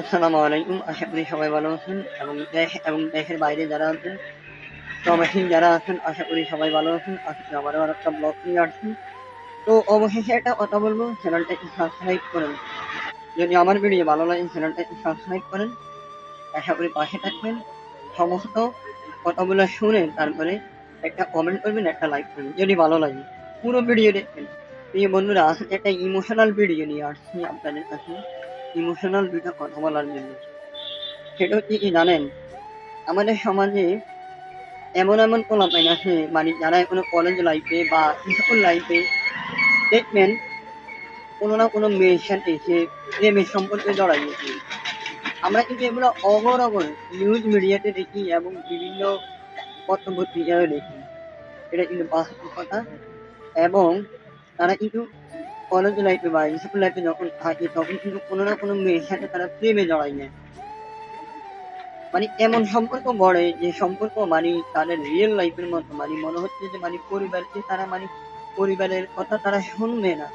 আসসালামু আলাইকুম। আশা করি সবাই ভালো আছেন এবং দেশ এবং দেশের বাইরে যারা আছেন, প্রবাসী যারা আছেন, আশা করি সবাই ভালো আছেন। আজকে আমারও আর একটা ব্লগ নিয়ে আসছি। তো অবশেষে একটা কথা বলব, চ্যানেলটাকে সাবস্ক্রাইব করেন। যদি আমার ভিডিও ভালো লাগে, চ্যানেলটাকে সাবস্ক্রাইব করেন। আশা করি পাশে থাকবেন। সমস্ত কথাগুলো শুনে তারপরে একটা কমেন্ট করবেন, একটা লাইক করবেন, যদি ভালো লাগে। পুরো ভিডিও দেখবেন। প্রিয় বন্ধুরা একটা ইমোশনাল ভিডিও নিয়ে আসছি আপনাদের কাছে। ইমোশনাল দুইটা কথা বলার জন্য। সেটা হচ্ছে কি জানেন, আমাদের সমাজে এমন এমন পোলাপাইন আছে মানে যারা কোনো কলেজ লাইফে বা স্কুল লাইফে দেখবেন, কোনো না কোনো মেয়ের সাথে সে প্রেমের সম্পর্কে জড়াইয়েছে আমরা কিন্তু এগুলো অগর নিউজ মিডিয়াতে দেখি এবং বিভিন্ন পত্রপত্রিকায় দেখি। এটা কিন্তু বাস্তব কথা। এবং তারা কিন্তু কলেজ লাইফে বা স্কুল লাইফে যখন থাকে, তখন কিন্তু কোনো না কোনো মেয়ের সাথে তারা প্রেমে জড়ায় নেয়। মানে এমন সম্পর্ক গড়ে যে সম্পর্ক মানে তাদের রিয়েল লাইফের মতো। মানে মনে হচ্ছে যে মানে পরিবারকে তারা মানে পরিবারের কথা তারা শুনবে না।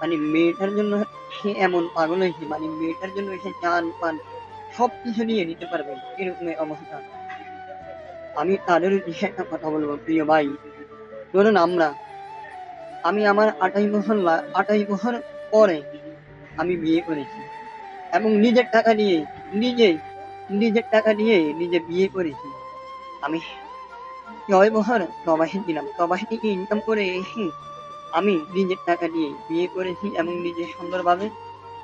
মানে মেয়েটার জন্য সে এমন পাগল হয়েছে মানে মেয়েটার জন্য সে চান, পান সব কিছু নিয়ে নিতে পারবে। এরকম অবস্থা। আমি তাদের একটা কথা বলব, প্রিয় ভাই। ধরুন আমরা আমি আমার বছর লা- আঠাশ বছর পরে আমি বিয়ে করেছি। এবং নিজের টাকা দিয়ে নিজে, নিজের টাকা দিয়ে নিজে বিয়ে করেছি। আমি ছয় বছর প্রবাসী দিলাম প্রবাসী থেকে ইনকাম করে আমি নিজের টাকা দিয়ে বিয়ে করেছি এবং নিজে সুন্দরভাবে,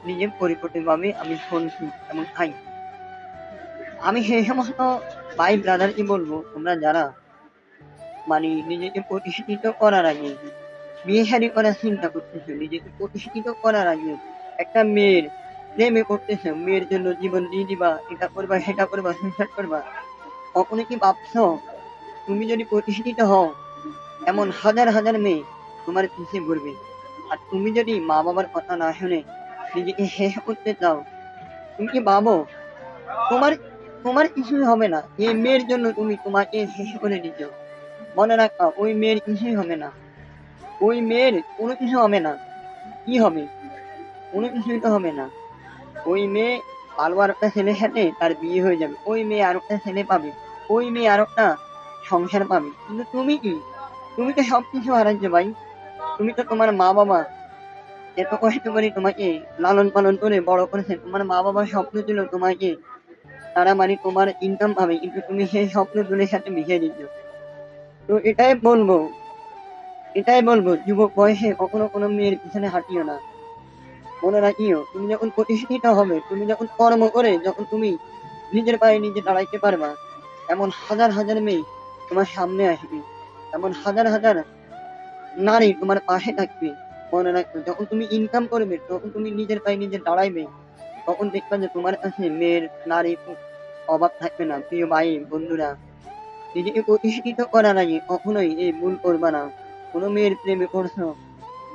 নিজে পরিপূর্ণভাবে আমি শুনছি এবং খাই আমি সেই সমস্ত ভাই ব্রাদারকে বলব, তোমরা যারা মানে নিজেকে প্রতিষ্ঠিত করার আগে বিয়ে শাড়ি করার চিন্তা করতেছো, নিজেকে প্রতিষ্ঠিত করার আগে একটা মেয়ের প্রেমে করতেছো মেয়ের জন্য জীবন দিয়ে দিবা, এটা করবা, সেটা করবা, সংসার করবা। কখনো কি ভাবছ, তুমি যদি প্রতিষ্ঠিত হও, এমন হাজার হাজার মেয়ে তোমার পিছিয়ে ঘুরবে। আর তুমি যদি মা বাবার কথা না শুনে নিজেকে শেষ করতে চাও, তুমি কি ভাবো, তোমার তোমার কিছুই হবে না, এই মেয়ের জন্য তুমি তোমাকে শেষ করে দিচ্ছ। মনে রাখা ওই মেয়ের কিছুই হবে না। ওই মেয়ের কোনো কিছু হবে না। কি হবে? কোনো কিছুই তো হবে না। ওই মেয়ে আর একটা ছেলের সাথে তার বিয়ে হয়ে যাবে। ওই মেয়ে আর একটা ছেলে পাবে। ওই মেয়ে আর একটা সংসার পাবে। কিন্তু তুমি কি? তুমি তো সব কিছু হারাচ্ছ ভাই। তুমি তো তোমার মা বাবা এত কষ্ট করে তোমাকে লালন পালন করে বড় করেছে। তোমার মা বাবার স্বপ্ন ছিল তোমাকে তারা মানে তোমার ইনকাম পাবে। কিন্তু তুমি সেই স্বপ্ন তুলের সাথে মিশিয়ে দিচ্ছ তো এটাই বলব এটাই বলব, যুবক বয়সে কখনো কোনো মেয়ের পিছনে হাঁটিও না। মনে রাখিও, তুমি যখন প্রতিষ্ঠিত হবে, তুমি যখন কর্ম করে, যখন তুমি নিজের পায়ে নিজে দাঁড়াইতে পারবা, এমন হাজার হাজার মেয়ে তোমার সামনে আসবে। এমন হাজার হাজার নারী তোমার পাশে থাকবে। মনে রাখবে যখন তুমি ইনকাম করবে তখন তুমি নিজের পায়ে নিজে দাঁড়াইবে, তখন দেখবে যে তোমার কাছে মেয়ের নারী অভাব থাকবে না। প্রিয় ভাই, বন্ধুরা, নিজেকে প্রতিষ্ঠিত করার আগে কখনোই এই ভুল করবা না। কোনো মেয়ের প্রেমে পড়ছো?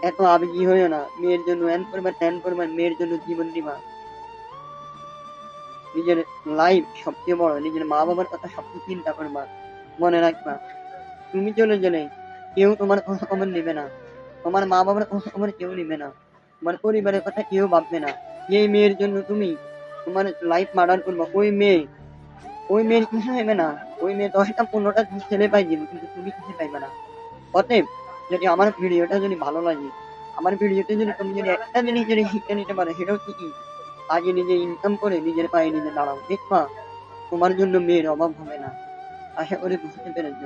এত আবেগী হইও না, মেয়ের জন্য এন করবা ত্যান করবা মেয়ের জন্য জীবন দিবা নিজের লাইফ সবচেয়ে বড়, নিজের মা বাবার কথা সবচেয়ে চিন্তা করবা, মনে রাখবা। তুমি চলে গেলে কেউ তোমার খোঁজ খবর নেবে না। তোমার মা বাবার খোঁজ খবর কেউ নেবে না। তোমার পরিবারের কথা কেউ ভাববে না। এই মেয়ের জন্য তুমি তোমার লাইফ মার্ডার করবা, ওই মেয়ে, ওই মেয়ের কিছু হবে না। ওই মেয়ে দশটা পনেরোটা ছেলে পাই কিন্তু তুমি কিছু পাইবে না। অতএব যদি আমার ভিডিওটা যদি ভালো লাগে, আমার ভিডিওতে যদি তুমি যদি একটা জিনিস যদি শিখে নিতে পারো সেটাও হচ্ছে কি? আগে নিজে ইনকাম করে নিজের পায়ে নিজে দাঁড়াও, দেখবা তোমার জন্য মেয়ের অভাব হবে না। আশা করি বুঝতে পেরেছ।